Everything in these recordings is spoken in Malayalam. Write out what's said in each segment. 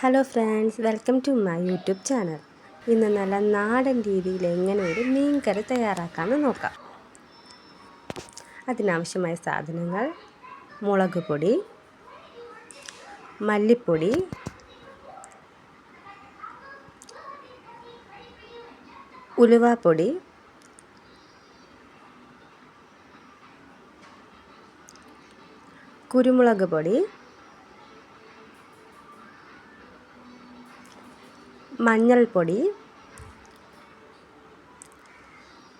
Hello friends welcome to my YouTube channel ഇന്ന് നല്ല നാടൻ രീതിയിൽ എങ്ങനെ ഒരു മീൻ കറി തയ്യാറാക്കാമെന്ന് നോക്കാം. അതിനാവശ്യമായ സാധനങ്ങൾ മുളക് പൊടി മല്ലിപ്പൊടി ഉലുവാപ്പൊടി കുരുമുളക് പൊടി മഞ്ഞൾപ്പൊടി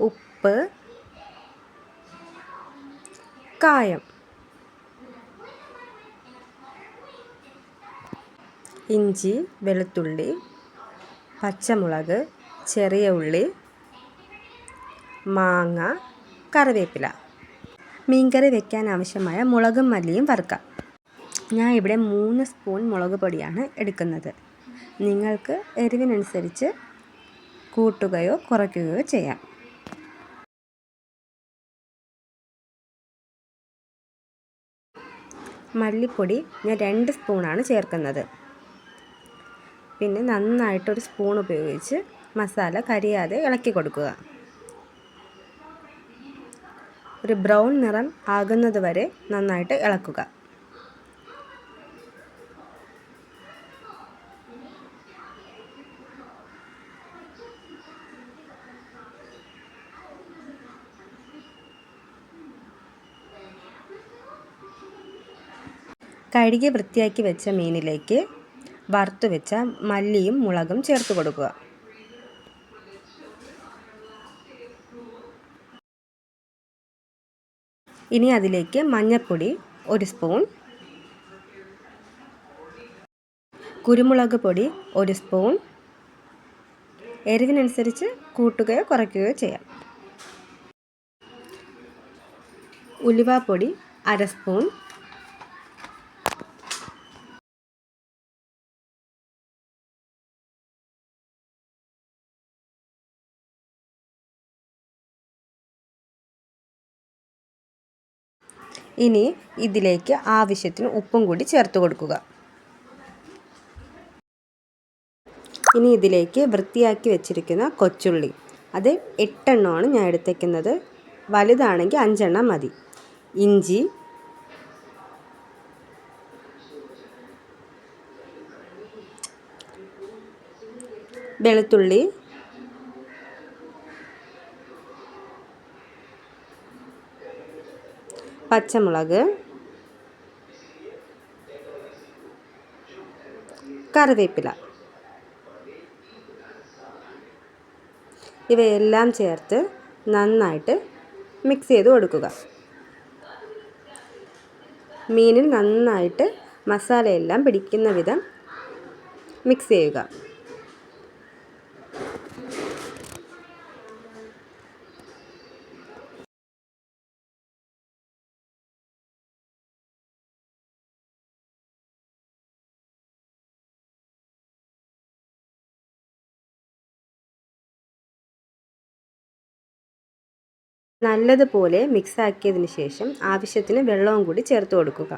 ഉപ്പ് കായം. ഇഞ്ചി വെളുത്തുള്ളി പച്ചമുളക് ചെറിയ ഉള്ളി മാങ്ങ കറിവേപ്പില. മീൻകറി വെക്കാൻ ആവശ്യമായ മുളകും മല്ലിയും വറുക്കാം. ഞാൻ ഇവിടെ മൂന്ന് സ്പൂൺ മുളക് പൊടിയാണ് എടുക്കുന്നത്. നിങ്ങൾക്ക് എരിവിനനുസരിച്ച് കൂട്ടുകയോ കുറയ്ക്കുകയോ ചെയ്യാം. മല്ലിപ്പൊടി ഞാൻ രണ്ട് സ്പൂണാണ് ചേർക്കുന്നത്. പിന്നെ നന്നായിട്ടൊരു സ്പൂൺ ഉപയോഗിച്ച് മസാല കരിയാതെ ഇളക്കി കൊടുക്കുക. ഒരു ബ്രൗൺ നിറം ആകുന്നത് വരെ നന്നായിട്ട് ഇളക്കുക. കഴുകി വൃത്തിയാക്കി വെച്ച മീനിലേക്ക് വറുത്ത് വെച്ച മല്ലിയും മുളകും ചേർത്ത് കൊടുക്കുക. ഇനി അതിലേക്ക് മഞ്ഞൾപ്പൊടി ഒരു സ്പൂൺ കുരുമുളക് പൊടി ഒരു സ്പൂൺ എരിവിനനുസരിച്ച് കൂട്ടുകയോ കുറയ്ക്കുകയോ ചെയ്യാം. ഉലുവാപ്പൊടി അര സ്പൂൺ ഇനി ഇതിലേക്ക് ആവശ്യത്തിന് ഉപ്പും കൂടി ചേർത്ത് കൊടുക്കുക. ഇനി ഇതിലേക്ക് വൃത്തിയാക്കി വെച്ചിരിക്കുന്ന കൊച്ചുള്ളി. അത് എട്ടെണ്ണമാണ് ഞാൻ എടുത്തേക്കുന്നത്. വലുതാണെങ്കിൽ അഞ്ചെണ്ണം മതി. ഇഞ്ചി വെളുത്തുള്ളി പച്ചമുളക് കറിവേപ്പില. ഇവയെല്ലാം ചേർത്ത് നന്നായിട്ട് മിക്സ് ചെയ്ത് കൊടുക്കുക. മീനിൽ നന്നായിട്ട് മസാലയെല്ലാം പിടിക്കുന്ന വിധം മിക്സ് ചെയ്യുക. നല്ലതുപോലെ മിക്സ് ആക്കിയതിന് ശേഷം ആവശ്യത്തിന് വെള്ളവും കൂടി ചേർത്ത് കൊടുക്കുക.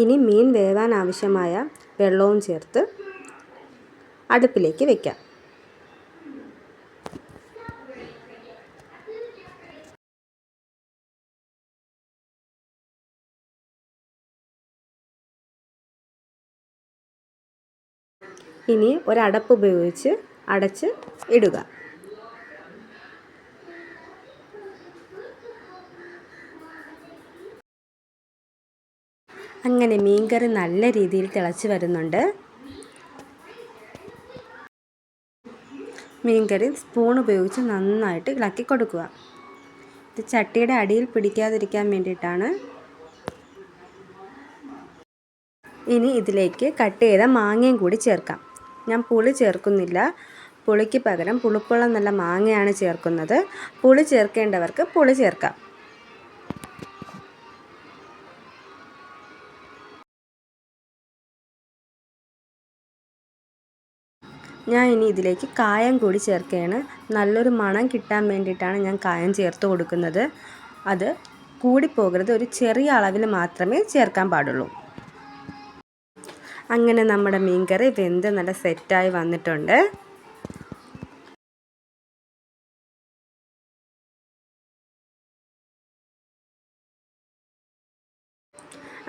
ഇനി മീൻ വേവാൻ ആവശ്യമായ വെള്ളവും ചേർത്ത് അടുപ്പിലേക്ക് വയ്ക്കാം ഇനി ഒരടപ്പ് ഉപയോഗിച്ച് അടച്ച് ഇടുക. അങ്ങനെ മീൻകറി നല്ല രീതിയിൽ തിളച്ച് വരുന്നുണ്ട്. മീൻകറി സ്പൂൺ ഉപയോഗിച്ച് നന്നായിട്ട് ഇളക്കി കൊടുക്കുക. ഇത് ചട്ടിയുടെ അടിയിൽ പിടിക്കാതിരിക്കാൻ വേണ്ടിയിട്ടാണ്. ഇനി ഇതിലേക്ക് കട്ട് ചെയ്ത മാങ്ങയും കൂടി ചേർക്കാം. ഞാൻ പുളി ചേർക്കുന്നില്ല. പുളിക്ക് പകരം പുളിപ്പുള്ള നല്ല മാങ്ങയാണ് ചേർക്കുന്നത്. പുളി ചേർക്കേണ്ടവർക്ക് പുളി ചേർക്കാം. ഞാൻ ഇനി ഇതിലേക്ക് കായം കൂടി ചേർക്കുകയാണ്. നല്ലൊരു മണം കിട്ടാൻ വേണ്ടിയിട്ടാണ് ഞാൻ കായം ചേർത്ത് കൊടുക്കുന്നത്. അത് കൂടിപ്പോകരുത്. ഒരു ചെറിയ അളവിൽ മാത്രമേ ചേർക്കാൻ പാടുള്ളൂ. അങ്ങനെ നമ്മുടെ മീൻകറി വെന്ത് നല്ല സെറ്റായി വന്നിട്ടുണ്ട്.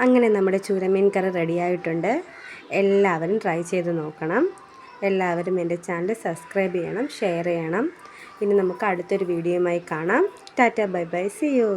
അങ്ങനെ നമ്മുടെ ചൂരമീൻ കറി റെഡിയായിട്ടുണ്ട്. എല്ലാവരും ട്രൈ ചെയ്ത് നോക്കണം. എല്ലാവരും എന്റെ ചാനൽ സബ്സ്ക്രൈബ് ചെയ്യണം ഷെയർ ചെയ്യണം. ഇനി നമുക്ക് അടുത്തൊരു വീഡിയോയുമായി കാണാം. Ta-ta bye bye. See you